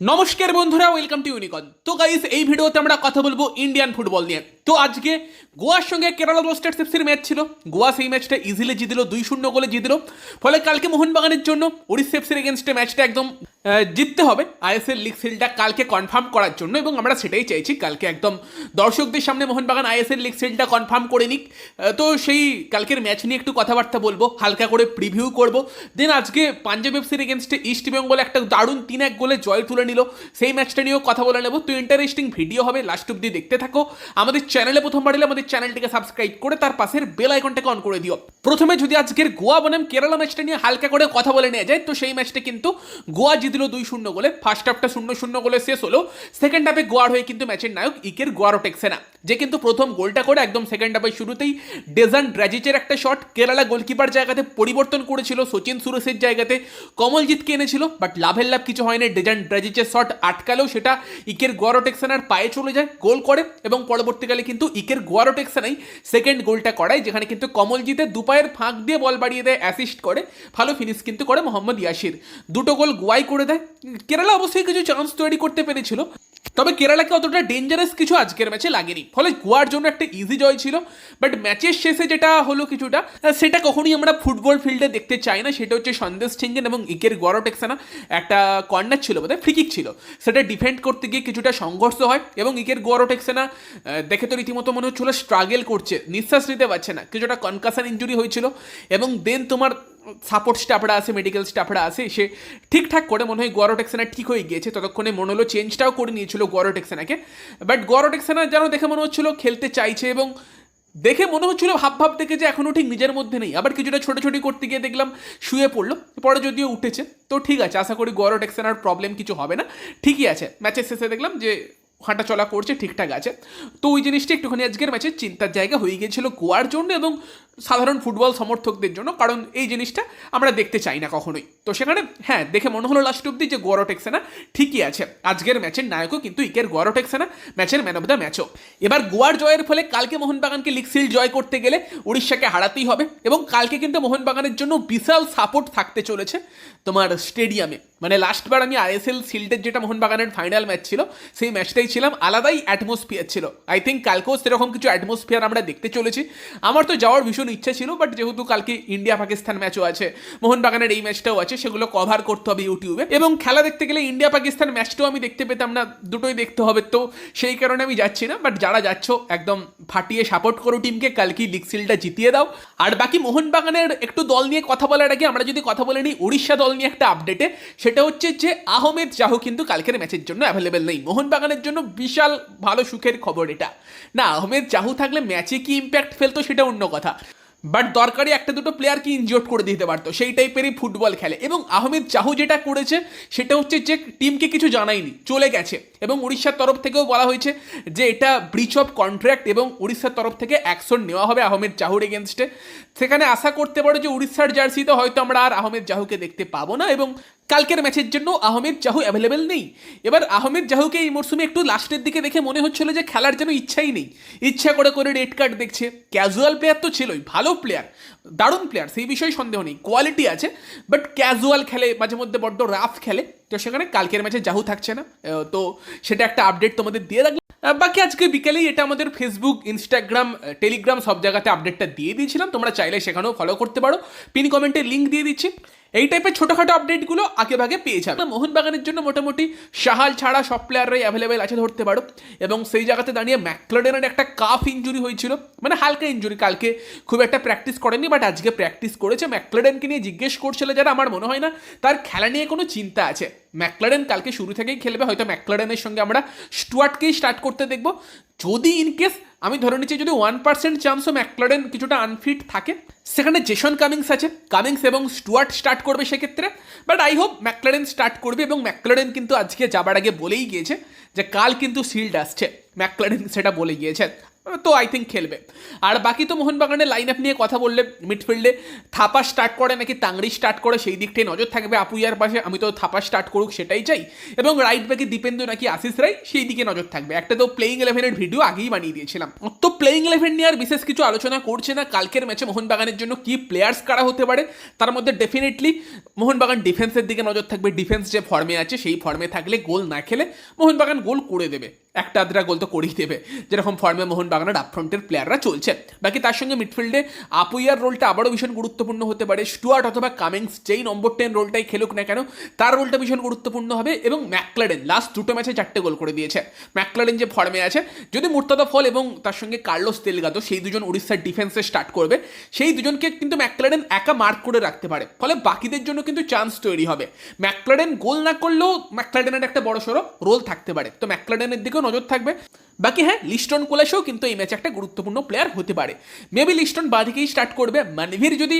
নমস্কার বন্ধুরা welcome to ইউনিকন তো গাইজ এই ভিডিওতে আমরা কথা বলব ইন্ডিয়ান ফুটবল নিয়ে। তো আজকে গোয়ার সঙ্গে কেরালা ব্লাস্টার্স এফসির ম্যাচ ছিল। গোয়া সেই ম্যাচটা ইজিলি জিতলো, দুই শূন্য গোলে জিতলো। ফলে কালকে মোহনবাগানের জন্য উড়িষ্যা এফসির এগেনস্টে ম্যাচটা একদম জিততে হবে। আইএসএল লিগ সিলটা কালকে কনফার্ম করার জন্য এবং আমরা সেটাই চাইছি। কালকে একদম দর্শকদের সামনে মোহনবাগান আইএসএল লিগ সিলটা কনফার্ম করে নিক। তো সেই কালকের ম্যাচ নিয়ে একটু কথাবার্তা বলব, হালকা করে প্রিভিউ করব। দেন আজকে পাঞ্জাব এফসির এগেনস্টে ইস্ট বেঙ্গল একটা দারুণ তিন এক গোলে জয় তুলে নিল। সেই ম্যাচটা নিয়েও কথা বলে নেব। তো ইন্টারেস্টিং ভিডিও হবে লাস্ট অব্দি দেখতে থাকো। আমাদের চ্যানেলে প্রথমবার এলে আমাদের চ্যানেলটিকে সাবস্ক্রাইব করে তার পাশের বেল আইকনটাকে অন করে দিও। প্রথমে যদি আজকের গোয়া বনাম, কেরালা ম্যাচটা নিয়ে হালকা করে কথা বলে নেওয়া যায়, তো সেই ম্যাচটা কিন্তু গোয়া জিতলো দুই শূন্য গোলে ফার্স্ট হাফটা শূন্য শূন্য গোলে শেষ হলো। সেকেন্ড হাফে গোয়ার হয়ে কিন্তু ম্যাচের নায়ক ইকের গোয়ারো টেক্সেনা। যে কিন্তু প্রথম গোলটা করে একদম সেকেন্ড হাফের শুরুতেই ডেজান ড্রাজিচের একটা শট কেরালা গোলকিপার জায়গাতে পরিবর্তন করেছিল, সচিন সুরেশের জায়গাতে কমলজিৎকে এনেছিল বাট লাভের লাভ কিছু হয়নি। ডেজান ড্রাজিচের শট আটকালেও সেটা ইকের গোয়ারো টেক্সানার পায়ে চলে যায়, গোল করে এবং পরবর্তীকালে কিন্তু ইকের গোয়ারো টেক্সানাই সেকেন্ড গোলটা করায়, যেখানে কিন্তু কমলজিতের দুপায়ের ফাঁক দিয়ে বল বাড়িয়ে দেয় অ্যাসিস্ট করে। ভালো ফিনিশ কিন্তু করে মোহাম্মদ ইয়াসির। দুটো গোল গোয়াই করে দেয়। কেরালা অবশ্যই কিছু চান্স তৈরি করতে পেরেছিল, তবে কেরালাকে অতটা ডেঞ্জারাস কিছু আজকের ম্যাচে লাগেনি। ফলে গোয়ার জন্য একটা ইজি জয় ছিল বাট ম্যাচের শেষে যেটা হলো কিছুটা সেটা কখনোই আমরা ফুটবল ফিল্ডে দেখতে চাই না। সেটা হচ্ছে সন্দেশ ছিঙ্গেন এবং ইকের গড় টেক্সানা একটা কর্নার ছিল, বোধহয় ফ্রিকিক ছিল। সেটা ডিফেন্ড করতে গিয়ে কিছুটা সংঘর্ষ হয় এবং ইকের গড় টেক্সানা দেখে তো রীতিমতো মনে হচ্ছিল স্ট্রাগেল করছে, নিঃশ্বাস নিতে পারছে না। কিছুটা কনকাশন ইঞ্জুরি হয়েছিল এবং দেন তোমার সাপোর্ট স্টাফরা আছে মেডিকেল স্টাফরা আছে সে ঠিকঠাক করে মনে হয় গোয়ারোটেক্সানা ঠিক হয়ে গিয়েছে। ততক্ষণে মনে হলো চেঞ্জটাও করে নিয়েছিল গোয়ারোটেক্সানাকে বাট গোয়ারোটেক্সানা যেন দেখে মনে হচ্ছিল খেলতে চাইছে এবং দেখে মনে হচ্ছিল ভাব ভাব দেখে যে এখনও ঠিক নিজের মধ্যে নেই। আবার কিছুটা ছোটাছুটি করতে গিয়ে দেখলাম শুয়ে পড়ল, পরে যদিও উঠেছে। তো ঠিক আছে, আশা করি গোয়ারোটেক্সানার প্রবলেম কিছু হবে না। ঠিকই আছে ম্যাচের শেষে দেখলাম যে হাঁটা চলা করছে, ঠিকঠাক আছে। তো ওই জিনিসটা একটুখানি আজকের ম্যাচে চিন্তার জায়গা হয়ে গিয়েছিল গোয়ার জন্য এবং সাধারণ ফুটবল সমর্থকদের জন্য, কারণ এই জিনিসটা আমরা দেখতে চাই না কখনোই। তো সেখানে হ্যাঁ দেখে মনে হলো লাস্ট অব্দি যে গোয়ারো টেক্সেনা ঠিকই আছে। আজকের ম্যাচের নায়কও কিন্তু ইকের টেক্সেনা ম্যাচের ম্যান অফ দ্য ম্যাচও এবার গোয়ার জয়ের ফলে কালকে মোহনবাগানকে লিগ সিল জয় করতে গেলে উড়িষ্যাকে হারাতেই হবে এবং কালকে কিন্তু মোহনবাগানের জন্য বিশাল সাপোর্ট থাকতে চলেছে তোমার স্টেডিয়ামে মানে লাস্টবার আমি আইএসএল সিল্ডের যেটা মোহনবাগানের ফাইনাল ম্যাচ ছিল, সেই ম্যাচটাই ছিলাম, আলাদাই অ্যাটমসফিয়ার ছিল। আই থিঙ্ক কালকেও সেরকম কিছু অ্যাটমসফিয়ার আমরা দেখতে চলেছি। আমার তো যাওয়ার ভীষণ ইচ্ছা ছিল বাট যেহেতু কালকে ইন্ডিয়া পাকিস্তান ম্যাচও আছে, মোহনবাগানের এই ম্যাচটাও আছে, সেগুলো কভার করতে হবে ইউটিউবে এবং খেলা দেখতে গেলে ইন্ডিয়া পাকিস্তান ম্যাচটাও আমি দেখতে পেতাম না, দুটোই দেখতে হবে তো, সেই কারণে আমি যাচ্ছি না বাট যারা যাচ্ছ, একদম ফাটিয়ে সাপোর্ট করো টিমকে কালকে লিগ সিলটা জিতিয়ে দাও। আর বাকি মোহনবাগানের একটু দল নিয়ে কথা বলার আগে, আমরা যদি কথা বলে নিই উড়িষ্যা দল নিয়ে একটা আপডেটে সেটা হচ্ছে যে আহমেদ জাহু কিন্তু কালকের ম্যাচের জন্য অ্যাভেলেবেল নেই। মোহনবাগানের জন্য বিশাল ভালো সুখের খবর এটা। না, আহমেদ জাহু থাকলে ম্যাচে কি ইম্প্যাক্ট ফেলতো সেটা অন্য কথা। বাট দরকারি একটা দুটো প্লেয়ারকে ইনজিওর করে দিতে পারতো। সেই টাইপেরই ফুটবল খেলে। এবং আহমেদ চাহু যেটা করেছে, সেটা হচ্ছে যে টিমকে কিছু জানায়নি, চলে গেছে। এবং উড়িষ্যার তরফ থেকেও বলা হয়েছে যে এটা ব্রিচ অফ কন্ট্রাক্ট এবং উড়িষ্যার তরফ থেকে অ্যাকশন নেওয়া হবে আহমেদ চাহুর এগেনস্টে সেখানে আশা করতে পারো যে উড়িষ্যার জার্সিতে হয়তো আমরা আর আহমেদ চাহুকে দেখতে পাবো না এবং কালকের ম্যাচের জন্য আহমেদ জাহু অ্যাভেলেবেল নেই। এবার আহমেদ জাহুকে এই মরশুমে একটু লাস্টের দিকে দেখে মনে হচ্ছিল যে খেলার যেন ইচ্ছাই নেই। ইচ্ছা করে করে রেড কার্ড দেখছে। ক্যাজুয়াল প্লেয়ার তো ছিলই, ভালো প্লেয়ার দারুণ প্লেয়ার সেই বিষয়ে সন্দেহ নেই। কোয়ালিটি আছে বাট ক্যাজুয়াল খেলে, মাঝে মধ্যে বড্ড রাফ খেলে। তো সেখানে কালকের ম্যাচে জাহু থাকছে না। তো সেটা একটা আপডেট তোমাদের দিয়ে রাখলাম। বাকি আজকে বিকেলেই এটা আমাদের ফেসবুক ইনস্টাগ্রাম টেলিগ্রাম সব জায়গাতে আপডেটটা দিয়ে দিয়েছিলাম। তোমরা চাইলে সেখানেও ফলো করতে পারো। পিন কমেন্টে লিঙ্ক দিয়ে দিচ্ছি। এই টাইপের ছোটোখাটো আপডেটগুলো আগে ভাগে পেয়ে যাবে। মোহনবাগানের জন্য মোটামুটি সাহাল ছাড়া সব প্লেয়াররাই অ্যাভেলেবেল আছে ধরতে পারো। এবং সেই জায়গাতে দাঁড়িয়ে ম্যাকলাডেনের একটা কাফ ইঞ্জুরি হয়েছিল। মানে হালকা ইঞ্জুরি কালকে খুব একটা প্র্যাকটিস করেনি বাট আজকে প্র্যাকটিস করেছে। ম্যাকলাডেনকে নিয়ে জিজ্ঞেস করছিল যারা, আমার মনে হয় না তার খেলা নিয়ে কোনো চিন্তা আছে। ম্যাকলাডেন কালকে শুরু থেকেই খেলবে, হয়তো ম্যাকলাডেনের সঙ্গে আমরা স্টুয়ার্টকেই স্টার্ট করতে দেখব। যদি ইনকেস আমি ধরে নিচ্ছি যদি ওয়ান পার্সেন্ট চান্সও ম্যাকলারেন কিছুটা আনফিট থাকে, সেখানে জেসন কামিংস আছে। কামিংস এবং স্টুয়ার্ট স্টার্ট করবে সেক্ষেত্রে। But I hope McLaren start করবে এবং ম্যাকলারেন কিন্তু আজকে যাবার আগে বলেই গিয়েছে যে কাল কিন্তু সিল্ড আসছে। ম্যাকলারেন সেটা বলে গিয়েছে। তো আই থিঙ্ক খেলবে। আর বাকি তো মোহনবাগানের লাইন আপ নিয়ে কথা বললে মিডফিল্ডে থাপা স্টার্ট করে নাকি তাংড়ি স্টার্ট করে, সেই দিকটাই নজর থাকবে আপুইয়ার পাশে, আমি তো থাপা স্টার্ট করুক সেটাই চাই। এবং রাইট ব্যাকে দীপেন্দু নাকি আশিস রাই, সেই দিকে নজর থাকবে। একটা তো প্লেইং ইলেভেনের ভিডিও আগেই বানিয়ে দিয়েছিলাম। তো প্লেইং ইলেভেন নিয়ে আর বিশেষ কিছু আলোচনা করছে না। কালকের ম্যাচে মোহনবাগানের জন্য কি প্লেয়ার্স কারা হতে পারে, তার মধ্যে ডেফিনেটলি মোহনবাগান ডিফেন্সের দিকে নজর থাকবে। ডিফেন্স যে ফর্মে আছে, সেই ফর্মে থাকলে গোল না খেলে মোহনবাগান গোল করে দেবে। একটা আধরা গোল তো করেই দেবে। যেরকম ফর্মে মোহনবাগানের আপফ্রন্টের প্লেয়াররা চলছে। বাকি তার সঙ্গে মিডফিল্ডে আপুইয়ার রোলটা আবারও ভীষণ গুরুত্বপূর্ণ হতে পারে। স্টুয়ার্ট অথবা কামিংস যেই নম্বর টেন রোলটাই খেলুক না কেন, তার রোলটা ভীষণ গুরুত্বপূর্ণ হবে এবং ম্যাকলারেন লাস্ট দুটো ম্যাচে চারটে গোল করে দিয়েছে। ম্যাকলারেন যে ফর্মে আছে, যদি মুর্তাদা ফল এবং তার সঙ্গে কার্লোস তেলগাতো সেই দুজন উড়িষ্যার ডিফেন্সে স্টার্ট করবে, সেই দুজনকে কিন্তু ম্যাকলারেন একা মার্ক করে রাখতে পারে। ফলে বাকিদের জন্য কিন্তু চান্স তৈরি হবে। ম্যাকলারেন গোল না করলেও ম্যাকলারেনের একটা বড় সড়ো রোল থাকতে পারে। তো ম্যাকলারেনের দিকেও নজর থাকবে। বাকি হ্যাঁ লিস্টন কোলাসেও কিন্তু এই ম্যাচে একটা গুরুত্বপূর্ণ প্লেয়ার হতে পারে। মেবি লিস্টন বাঁদিকেই স্টার্ট করবে। মানভীর যদি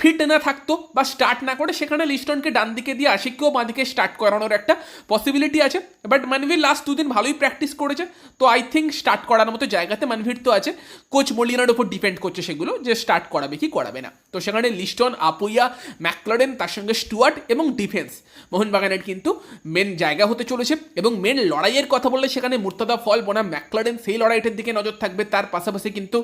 ফিট না থাকতো বা স্টার্ট না করে, সেখানে লিস্টনকে ডান দিকে দিয়ে আশিককেও বাঁদিকে স্টার্ট করানোর একটা পসিবিলিটি আছে। বাট মানভীর লাস্ট দুদিন ভালোই প্র্যাকটিস করেছে। তো আই থিঙ্ক স্টার্ট করার মতো জায়গাতে মানভীর তো আছে। কোচ মলিনার উপর ডিপেন্ড করছে সেগুলো যে স্টার্ট করাবে কি করাবে না। তো সেখানে লিস্টন, আপুইয়া, ম্যাকলারেন, তার সঙ্গে স্টুয়ার্ট এবং ডিফেন্স। মোহনবাগানের কিন্তু মেন জায়গা হতে চলেছে এবং মেন লড়াইয়ের কথা বললে সেখানে মুর্তাদা, ফল, বনাম ম্যাকলারেন সেই লড়াইটার দিকে নজর থাকবে। তার পাশাপাশি কিন্তু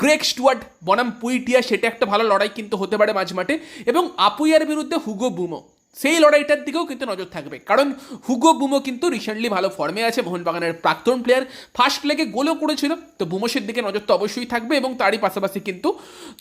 ক্রেক স্টুয়ার্ট বনাম পুইটিয়া, সেটা একটা ভালো লড়াই কিন্তু হতে পারে মাঝ মাঠে। এবং আপুইয়ার বিরুদ্ধে হুগো বুমো, সেই লড়াইটার দিকেও কিন্তু নজর থাকবে। কারণ হুগো বুমো কিন্তু রিসেন্টলি ভালো ফর্মে আছে, মোহনবাগানের প্রাক্তন প্লেয়ার ফার্স্ট লেগে গোলও করেছিল, তো বুমোসের দিকে নজর তো অবশ্যই থাকবে এবং তারই পাশাপাশি কিন্তু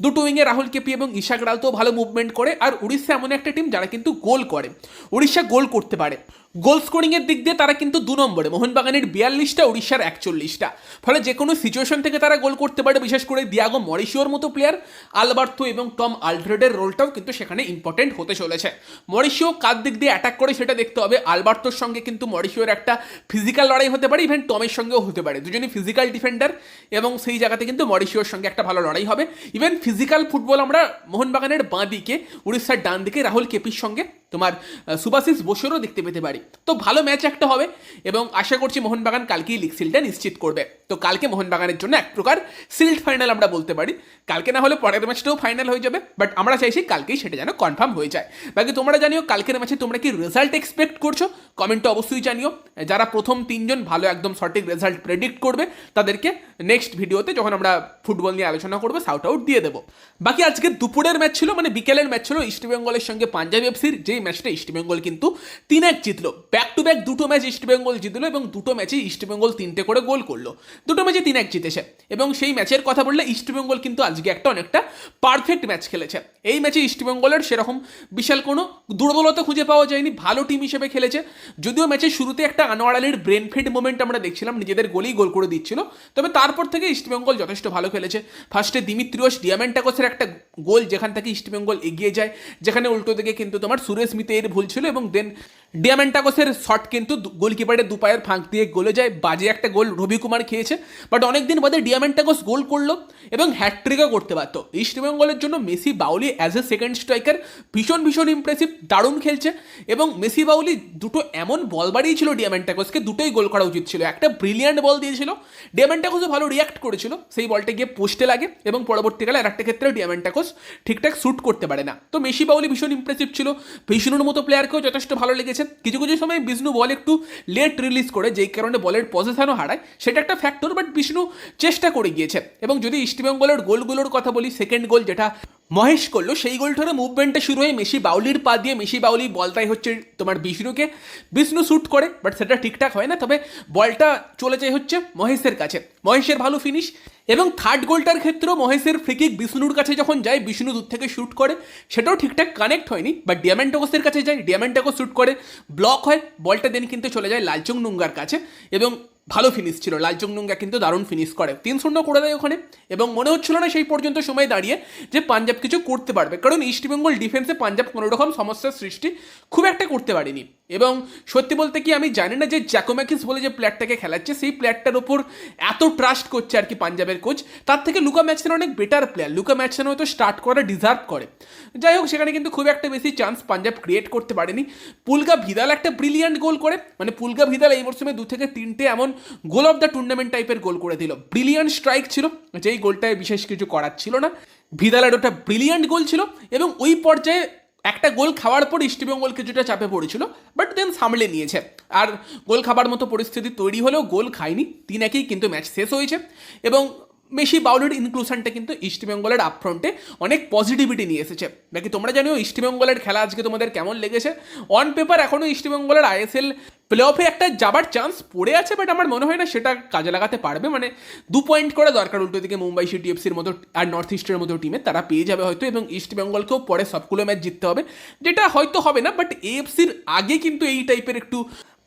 দুটো উইংয়ে রাহুল কেপি এবং ইশাক রালতেও ভালো মুভমেন্ট করে। আর উড়িষ্যা এমন একটা টিম যারা কিন্তু গোল করে, উড়িষ্যা গোল করতে পারে। গোল স্কোরিংয়ের দিক দিয়ে তারা কিন্তু দু নম্বরে। মোহনবাগানের বিয়াল্লিশটা উড়িষ্যার একচল্লিশটা। ফলে যে কোনো সিচুয়েশন থেকে তারা গোল করতে পারে, বিশেষ করে দিয়াগো মরিশিওর মতো প্লেয়ার আলবার্থো এবং টম আলড্রেডের রোলটাও কিন্তু সেখানে ইম্পর্টেন্ট হতে চলেছে। মরিশিও কার দিক দিয়ে অ্যাটাক করে সেটা দেখতে হবে। আলবার্তোর সঙ্গে কিন্তু মরিশিওর একটা ফিজিক্যাল লড়াই হতে পারে ইভেন টমের সঙ্গেও হতে পারে। দুজনই ফিজিক্যাল ডিফেন্ডার এবং সেই জায়গাতে কিন্তু মরিশিওর সঙ্গে একটা ভালো লড়াই হবে। ইভেন ফিজিক্যাল ফুটবল আমরা মোহনবাগানের বাঁ দিকে, উড়িষ্যার ডান দিকে রাহুল কেপির সঙ্গে তোমার সুভাশিস বোসেরও দেখতে পেতে পারি। তো ভালো ম্যাচ একটা হবে এবং আশা করছি মোহনবাগান কালকেই লিগ সিলটা নিশ্চিত করবে। তো কালকে মোহনবাগানের জন্য এক প্রকার সিল্ড ফাইনাল আমরা বলতে পারি। কালকে না হলে পরের ম্যাচটাও ফাইনাল হয়ে যাবে বাট আমরা চাইছি কালকেই সেটা যেন কনফার্ম হয়ে যায়। বাকি তোমরা জানিও কালকের ম্যাচে তোমরা কি রেজাল্ট এক্সপেক্ট করছ? কমেন্টে অবশ্যই জানিও। যারা প্রথম তিনজন ভালো একদম সঠিক রেজাল্ট প্রেডিক্ট করবে, তাদেরকে নেক্সট ভিডিওতে যখন আমরা ফুটবল নিয়ে আলোচনা করব সাউট আউট দিয়ে দেবো। বাকি আজকে দুপুরের ম্যাচ ছিল মানে বিকেলের ম্যাচ ছিল ইস্টবেঙ্গলের সঙ্গে পাঞ্জাব এফসির যেই ম্যাচটা ইস্টবেঙ্গল কিন্তু তিন এক জিতলো। ব্যাক টু ব্যাক দুটো ম্যাচ ইস্টবেঙ্গল জিতলো এবং দুটো ম্যাচে ইস্টবেঙ্গল তিনটে করে গোল করল। দুটো ম্যাচে তিন এক জিতেছে। এবং সেই ম্যাচের কথা বললে ইস্টবেঙ্গল কিন্তু আজকে একটা অনেকটা পারফেক্ট ম্যাচ খেলেছে। এই ম্যাচে ইস্টবেঙ্গলের সেরকম বিশাল কোনো দুর্বলতা খুঁজে পাওয়া যায়নি, ভালো টিম হিসেবে খেলেছে। যদিও ম্যাচের শুরুতে একটা আনোয়ার আলীর ব্রেন ফিড মোমেন্ট আমরা দেখছিলাম, নিজেদের গোলেই গোল করে দিচ্ছিল। তবে তারপর থেকে ইস্টবেঙ্গল যথেষ্ট ভালো খেলেছে। ফার্স্টে দিমিত্রিয়স ডিয়ামেন্টাকোসের একটা গোল, যেখান থেকে ইস্টবেঙ্গল এগিয়ে যায়, যেখানে উল্টো দিকে কিন্তু তোমার সুরেশ মিতের ভুল ছিল এবং দেন ডিয়ামেন্টাকোসের শট কিন্তু গোলকিপারের দু পায়ের ফাঁক দিয়ে গোলে যায়। বাজে একটা গোল রবি কুমার খেয়েছে বাট অনেকদিন বাদে ডিয়ামেন্টাকোস গোল করল এবং হ্যাট্রিকও করতে পারতো ইস্টবেঙ্গলের জন্য মেসি বাউলি অ্যাজ এ সেকেন্ড স্ট্রাইকার ভীষণ ভীষণ ইমপ্রেসিভ দারুণ খেলছে এবং মেসি বাউলি দুটো এমন বল বাড়িয়েছিল ডিয়ামেন্টাকোসকে দুটোই গোল করা উচিত ছিল। একটা ব্রিলিয়ান্ট বল দিয়েছিল ডিয়ামেন্টাকোসও ভালো রিয়াক্ট করেছিল, সেই বলটা গিয়ে পোস্টে লাগে এবং পরবর্তীকালে আর একটা ক্ষেত্রে ডিয়ামেন্টাকোস ঠিকঠাক শ্যুট করতে পারে না। তো মেসি বাউলি ভীষণ ইমপ্রেসিভ ছিল বিষ্ণুর মতো প্লেয়ারকেও যথেষ্ট ভালো লেগেছে। কিছু কিছু সময় বিষ্ণু বল একটু লেট রিলিজ করে, যেই কারণে বলের পজিশনও হারায়, সেটা একটা ফ্যাক্টর বাট বিষ্ণু চেষ্টা করে গিয়েছে। এবং যদি ইস্টবেঙ্গলের গোলগুলোর কথা বলি সেকেন্ড গোল যেটা মহেশ করল, সেই গোলটারে মুভমেন্টটা শুরু হয়ে মেসি বাউলির পা দিয়ে। মেসি বাউলি বলটাই হচ্ছে তোমার বিষ্ণুকে। বিষ্ণু শ্যুট করে বাট সেটা ঠিকঠাক হয় না, তবে বলটা চলে যায় হচ্ছে মহেশের কাছে। মহেশের ভালো ফিনিশ এবং থার্ড গোলটার ক্ষেত্রেও মহেশের ফ্রিকিক বিষ্ণুর কাছে যখন যায়, বিষ্ণু দূর থেকে শ্যুট করে, সেটাও ঠিকঠাক কানেক্ট হয়নি বা ডিয়ামেন্টাকোসের কাছে যায় ডিয়ামেন্টাকোস শ্যুট করে ব্লক হয় বলটা দেন কিন্তু চলে যায় লালচং নুঙ্গার কাছে এবং ভালো ফিনিশ ছিল। লালচং নুঙ্গা কিন্তু দারুণ ফিনিশ করে। তিন শূন্য করে দেয় ওখানে এবং মনে হচ্ছিল না সেই পর্যন্ত সময় দাঁড়িয়ে যে পাঞ্জাব কিছু করতে পারবে। কারণ ইস্টবেঙ্গল ডিফেন্সে পাঞ্জাব কোনো রকম সমস্যার সৃষ্টি খুব একটা করতে পারেনি। এবং সত্যি বলতে কি আমি জানি না যে জ্যাকোম্যাকিস বলে যে প্লেয়ারটাকে খেলাচ্ছে, সেই প্লেয়ারটার ওপর এত ট্রাস্ট করছে আর কি পাঞ্জাবের কোচ তার থেকে লুকা ম্যাচের অনেক বেটার প্লেয়ার লুকা ম্যাচের হয়তো স্টার্ট করা ডিজার্ভ করে। যাই হোক, সেখানে কিন্তু খুব একটা বেশি চান্স পাঞ্জাব ক্রিয়েট করতে পারেনি। পুলকা ভিদাল একটা ব্রিলিয়ান্ট গোল করে। মানে পুলকা ভিদাল এই মরশুমে দু থেকে তিনটে এমন গোল অফ দ্য টুর্নামেন্ট টাইপের গোল করে দিল। ব্রিলিয়ান্ট স্ট্রাইক ছিল, যেই গোলটায় বিশেষ কিছু করার ছিল না। ভিদালার ওটা ব্রিলিয়ান্ট গোল ছিল এবং ওই পর্যায়ে একটা গোল খাওয়ার পর ইস্টবেঙ্গল কিছুটা চাপে পড়েছিল, বাট দেন সামলে নিয়েছে। আর গোল খাবার মতো পরিস্থিতি তৈরি হলেও গোল খায়নি, তিন একেই কিন্তু ম্যাচ শেষ হয়েছে এবং মেসি বাউলের ইনক্লুশনটা কিন্তু ইস্টবেঙ্গলের আপফ্রন্টে অনেক পজিটিভিটি নিয়ে এসেছে। নাকি তোমরা জানিও ইস্টবেঙ্গলের খেলা আজকে তোমাদের কেমন লেগেছে? অন পেপার এখনও ইস্টবেঙ্গলের আইএসএল প্লে অফে একটা যাবার চান্স পড়ে আছে বাট আমার মনে হয় না সেটা কাজে লাগাতে পারবে। মানে দু পয়েন্ট করে দরকার উল্টো দিকে মুম্বাই সিটি এফসির মতো আর নর্থ ইস্টের মতো টিমে তারা পেয়ে যাবে হয়তো, এবং ইস্ট বেঙ্গলকেও পরে সবগুলো ম্যাচ জিততে হবে, যেটা হয়তো হবে না বাট এএফসির আগে কিন্তু এই টাইপের একটু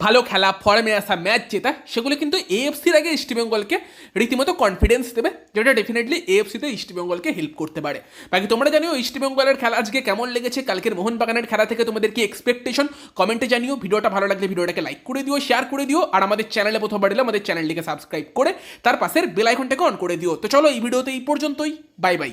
ভালো খেলা ফর্মে আসা ম্যাচ জেতা, সেগুলো কিন্তু এএফসির আগে ইস্টবেঙ্গলকে রীতিমতো কনফিডেন্স দেবে, যেটা ডেফিনেটলি এএফসিতে ইস্টবেঙ্গলকে হেল্প করতে পারে। বাকি তোমরা জানিও ইস্টবেঙ্গলের খেলা আজকে কেমন লেগেছে, কালকের মোহনবাগানের খেলা থেকে তোমাদের কি এক্সপেকটেশন কমেন্টে জানিও, ভিডিওটা ভালো লাগলে ভিডিওটাকে লাইক করে দিও শেয়ার করে দিও, আর আমাদের চ্যানেলে প্রথমবার এলে আমাদের চ্যানেলটিকে সাবস্ক্রাইব করে, তার পাশের বেল আইকনটাকে অন করে দিও। তো চলো এই ভিডিওতে এই পর্যন্তই বাই বাই